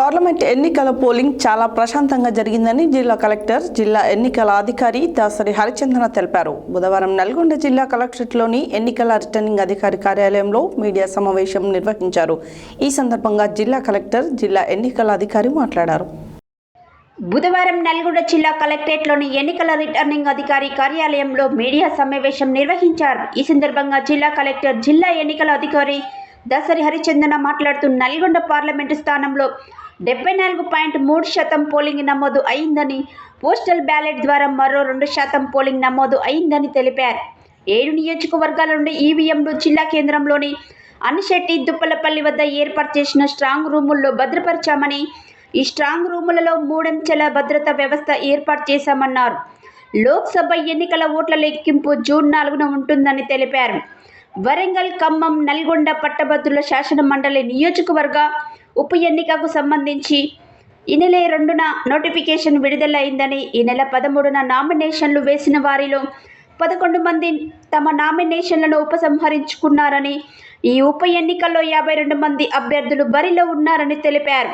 Parliament ఎన్నికల polling చాలా ప్రశాంతంగా జరిగిందని జిల్లా కలెక్టర్ జిల్లా ఎన్నికల అధికారి దాసరి హరిచందన తెలిపారు. బుధవారం నల్గొండ జిల్లా కలెక్టరేట్లోని ఎన్నికల రిటర్నింగ్ అధికారి కార్యాలయంలో మీడియా సమావేశం నిర్వహించారు. ఈ సందర్భంగా జిల్లా కలెక్టర్ జిల్లా ఎన్నికల అధికారి మాట్లాడారు. బుధవారం నల్గొండ జిల్లా కలెక్టరేట్లోని ఎన్నికల రిటర్నింగ్ అధికారి కార్యాలయంలో మీడియా సమావేశం నిర్వహించారు. ఈ సందర్భంగా జిల్లా కలెక్టర్ జిల్లా ఎన్నికల అధికారి దసరి హరిచందన మాట్లాడుతూ నల్గొండ పార్లమెంటు స్థానంలో డెబ్బై నాలుగు పాయింట్ మూడు శాతం పోలింగ్ నమోదు అయిందని పోస్టల్ బ్యాలెట్ ద్వారా మరో రెండు శాతం పోలింగ్ నమోదు అయిందని తెలిపారు. ఏడు నియోజకవర్గాల నుండి ఈవీఎంలు జిల్లా కేంద్రంలోని అనిశెట్టి దుప్పలపల్లి వద్ద ఏర్పాటు చేసిన స్ట్రాంగ్ రూముల్లో భద్రపరిచామని ఈ స్ట్రాంగ్ రూములలో మూడంచెల భద్రతా వ్యవస్థ ఏర్పాటు చేశామన్నారు. లోక్సభ ఎన్నికల ఓట్ల లెక్కింపు జూన్ నాలుగున ఉంటుందని తెలిపారు. వరంగల్ ఖమ్మం నల్గొండ పట్టభద్రుల శాసన మండలి నియోజకవర్గ ఉప ఎన్నికకు సంబంధించి ఈ నెల రెండున నోటిఫికేషన్ విడుదలైందని ఈ నెల పదమూడున నామినేషన్లు వేసిన వారిలో పదకొండు మంది తమ నామినేషన్లను ఉపసంహరించుకున్నారని ఈ ఉప ఎన్నికల్లో యాభై రెండు మంది అభ్యర్థులు బరిలో ఉన్నారని తెలిపారు.